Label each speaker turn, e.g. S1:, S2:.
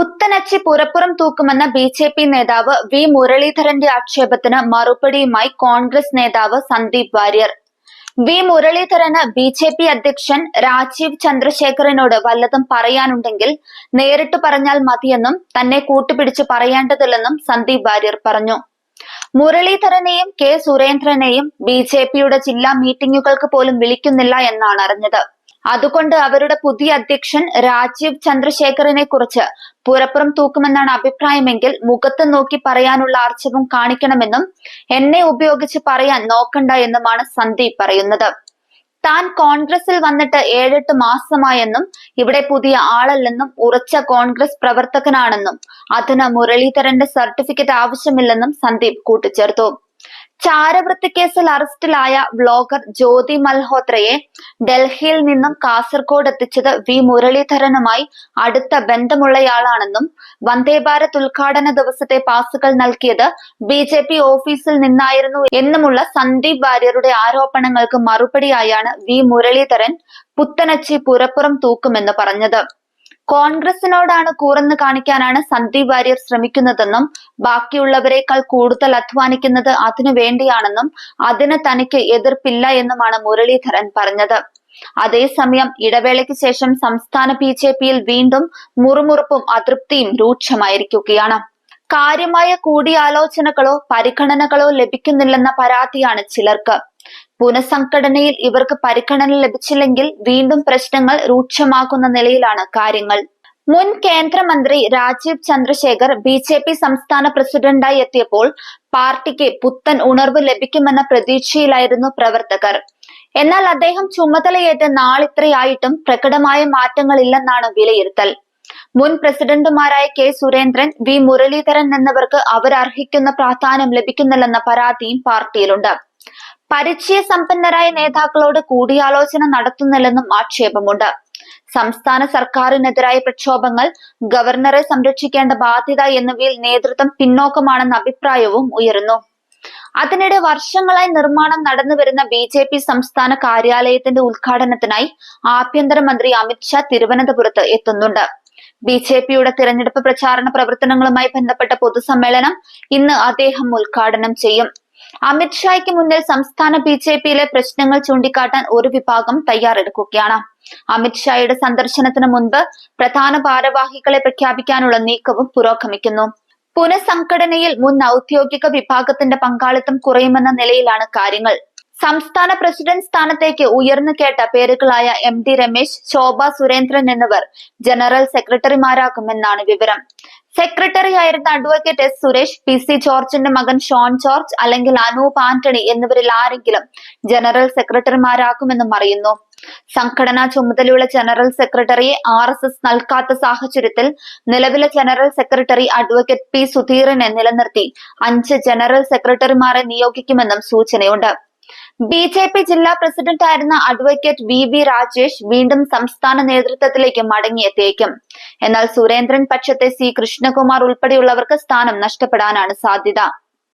S1: പുത്തനച്ചി പുറപ്പുറം തൂക്കുമെന്ന B J P നേതാവ് വി മുരളീധരന്റെ ആക്ഷേപത്തിന് മറുപടിയുമായി കോൺഗ്രസ് നേതാവ് സന്ദീപ് വാര്യർ. വി മുരളീധരന് ബി ജെ പി അധ്യക്ഷൻ രാജീവ് ചന്ദ്രശേഖരനോട് വല്ലതും പറയാനുണ്ടെങ്കിൽ നേരിട്ട് പറഞ്ഞാൽ മതിയെന്നും തന്നെ കൂട്ടുപിടിച്ച് പറയേണ്ടതില്ലെന്നും സന്ദീപ് വാര്യർ പറഞ്ഞു. മുരളീധരനെയും കെ സുരേന്ദ്രനെയും ബി ജെ പിയുടെ ജില്ലാ മീറ്റിംഗുകൾക്ക് പോലും വിളിക്കുന്നില്ല എന്നാണ് അറിഞ്ഞത്. അതുകൊണ്ട് അവരുടെ പുതിയ അധ്യക്ഷൻ രാജീവ് ചന്ദ്രശേഖറിനെ കുറിച്ച് പുറപ്പുറം തൂക്കുമെന്നാണ് അഭിപ്രായമെങ്കിൽ മുഖത്ത് നോക്കി പറയാനുള്ള ആർച്ചവും കാണിക്കണമെന്നും എന്നെ ഉപയോഗിച്ച് പറയാൻ നോക്കണ്ട എന്നുമാണ് സന്ദീപ് പറയുന്നത്. താൻ കോൺഗ്രസിൽ വന്നിട്ട് ഏഴെട്ട് മാസമായെന്നും ഇവിടെ പുതിയ ആളല്ലെന്നും ഉറച്ച കോൺഗ്രസ് പ്രവർത്തകനാണെന്നും അതിന് മുരളീധരന്റെ സർട്ടിഫിക്കറ്റ് ആവശ്യമില്ലെന്നും സന്ദീപ് കൂട്ടിച്ചേർത്തു. ചാരവൃത്തി കേസിൽ അറസ്റ്റിലായ വ്ലോഗർ ജ്യോതി മൽഹോത്രയെ ഡൽഹിയിൽ നിന്നും കാസർഗോഡ് എത്തിച്ചത് വി മുരളീധരനുമായി അടുത്ത ബന്ധമുള്ളയാളാണെന്നും വന്ദേ ഭാരത് ഉദ്ഘാടന ദിവസത്തെ പാസുകൾ നൽകിയത് ബി ജെ പി ഓഫീസിൽ നിന്നായിരുന്നു എന്നുമുള്ള സന്ദീപ് വാര്യരുടെ ആരോപണങ്ങൾക്ക് മറുപടിയായാണ് വി മുരളീധരൻ പുത്തനച്ചി പുറപ്പുറം തൂക്കുമെന്ന് പറഞ്ഞത്. കോൺഗ്രസിനോടാണ് കൂറന്ന് കാണിക്കാനാണ് സന്ദീപ് വാര്യർ ശ്രമിക്കുന്നതെന്നും ബാക്കിയുള്ളവരെക്കാൾ കൂടുതൽ അധ്വാനിക്കുന്നത് അതിനു വേണ്ടിയാണെന്നും അതിന് തനിക്ക് എതിർപ്പില്ല എന്നുമാണ് മുരളീധരൻ പറഞ്ഞത്. അതേസമയം ഇടവേളയ്ക്ക് ശേഷം സംസ്ഥാന ബി ജെ പിയിൽ വീണ്ടും മുറുമുറുപ്പും അതൃപ്തിയും രൂക്ഷമായിരിക്കുകയാണ്. കാര്യമായ കൂടിയാലോചനകളോ പരിഗണനകളോ ലഭിക്കുന്നില്ലെന്ന പരാതിയാണ് ചിലർക്ക്. പുനഃസംഘടനയിൽ ഇവർക്ക് പരിഗണന ലഭിച്ചില്ലെങ്കിൽ വീണ്ടും പ്രശ്നങ്ങൾ രൂക്ഷമാക്കുന്ന നിലയിലാണ് കാര്യങ്ങൾ. മുൻ കേന്ദ്രമന്ത്രി Rajeev Chandrasekhar B J P സംസ്ഥാന പ്രസിഡന്റായി എത്തിയപ്പോൾ പാർട്ടിക്ക് പുത്തൻ ഉണർവ് ലഭിക്കുമെന്ന പ്രതീക്ഷയിലായിരുന്നു പ്രവർത്തകർ. എന്നാൽ അദ്ദേഹം ചുമതലയേറ്റ് നാളിത്രയായിട്ടും പ്രകടമായ മാറ്റങ്ങളില്ലെന്നാണ് വിലയിരുത്തൽ. മുൻ പ്രസിഡന്റുമാരായ കെ സുരേന്ദ്രൻ വി മുരളീധരൻ എന്നിവർക്ക് അവരർഹിക്കുന്ന പ്രാധാന്യം ലഭിക്കുന്നില്ലെന്ന പരാതിയും പാർട്ടിയിലുണ്ട്. പരിചയസമ്പന്നരായ നേതാക്കളോട് കൂടിയാലോചന നടത്തുന്നില്ലെന്നും ആക്ഷേപമുണ്ട്. സംസ്ഥാന സർക്കാരിനെതിരായ പ്രക്ഷോഭങ്ങൾ ഗവർണറെ സംരക്ഷിക്കേണ്ട ബാധ്യത എന്നിവയിൽ നേതൃത്വം പിന്നോക്കമാണെന്ന അഭിപ്രായവും ഉയരുന്നു. അതിനിടെ വർഷങ്ങളായി നിർമ്മാണം നടന്നു വരുന്ന ബി ജെ പി സംസ്ഥാന കാര്യാലയത്തിന്റെ ഉദ്ഘാടനത്തിനായി ആഭ്യന്തരമന്ത്രി അമിത്ഷാ തിരുവനന്തപുരത്ത് എത്തുന്നുണ്ട്. ബി ജെ പിയുടെ തിരഞ്ഞെടുപ്പ് പ്രചാരണ പ്രവർത്തനങ്ങളുമായി ബന്ധപ്പെട്ട പൊതുസമ്മേളനം ഇന്ന് അദ്ദേഹം ഉദ്ഘാടനം ചെയ്യും. അമിത്ഷായ്ക്ക് മുന്നിൽ സംസ്ഥാന ബി ജെ പിയിലെ പ്രശ്നങ്ങൾ ചൂണ്ടിക്കാട്ടാൻ ഒരു വിഭാഗം തയ്യാറെടുക്കുകയാണ്. അമിത്ഷായുടെ സന്ദർശനത്തിന് മുൻപ് പ്രധാന ഭാരവാഹികളെ പ്രഖ്യാപിക്കാനുള്ള നീക്കവും പുരോഗമിക്കുന്നു. പുനഃസംഘടനയിൽ മുൻ ഔദ്യോഗിക വിഭാഗത്തിന്റെ പങ്കാളിത്തം കുറയുമെന്ന നിലയിലാണ് കാര്യങ്ങൾ. സംസ്ഥാന പ്രസിഡന്റ് സ്ഥാനത്തേക്ക് ഉയർന്നു കേട്ട പേരുകളായ എം ഡി രമേശ് ശോഭ സുരേന്ദ്രൻ എന്നിവർ ജനറൽ സെക്രട്ടറിമാരാകുമെന്നാണ് വിവരം. സെക്രട്ടറി ആയിരുന്ന advocate S Suresh P C ജോർജിന്റെ മകൻ ഷോൺ ജോർജ് അല്ലെങ്കിൽ അനൂപ് ആന്റണി എന്നിവരിൽ ആരെങ്കിലും ജനറൽ സെക്രട്ടറിമാരാക്കുമെന്നും അറിയുന്നു. സംഘടനാ ചുമതലയുള്ള ജനറൽ സെക്രട്ടറിയെ ആർ എസ് എസ് നൽകാത്ത സാഹചര്യത്തിൽ നിലവിലെ ജനറൽ സെക്രട്ടറി അഡ്വക്കേറ്റ് പി സുധീറിനെ നിലനിർത്തി അഞ്ച് ജനറൽ സെക്രട്ടറിമാരെ നിയോഗിക്കുമെന്നും സൂചനയുണ്ട്. ബി ജെ പി ജില്ലാ പ്രസിഡന്റ് ആയിരുന്ന അഡ്വക്കേറ്റ് വി വി രാജേഷ് വീണ്ടും സംസ്ഥാന നേതൃത്വത്തിലേക്ക് മടങ്ങിയെത്തിയേക്കും എന്നാൽ സുരേന്ദ്രൻ പക്ഷത്തെ സി കൃഷ്ണകുമാർ ഉൾപ്പെടെയുള്ളവർക്ക് സ്ഥാനം നഷ്ടപ്പെടാനാണ് സാധ്യത.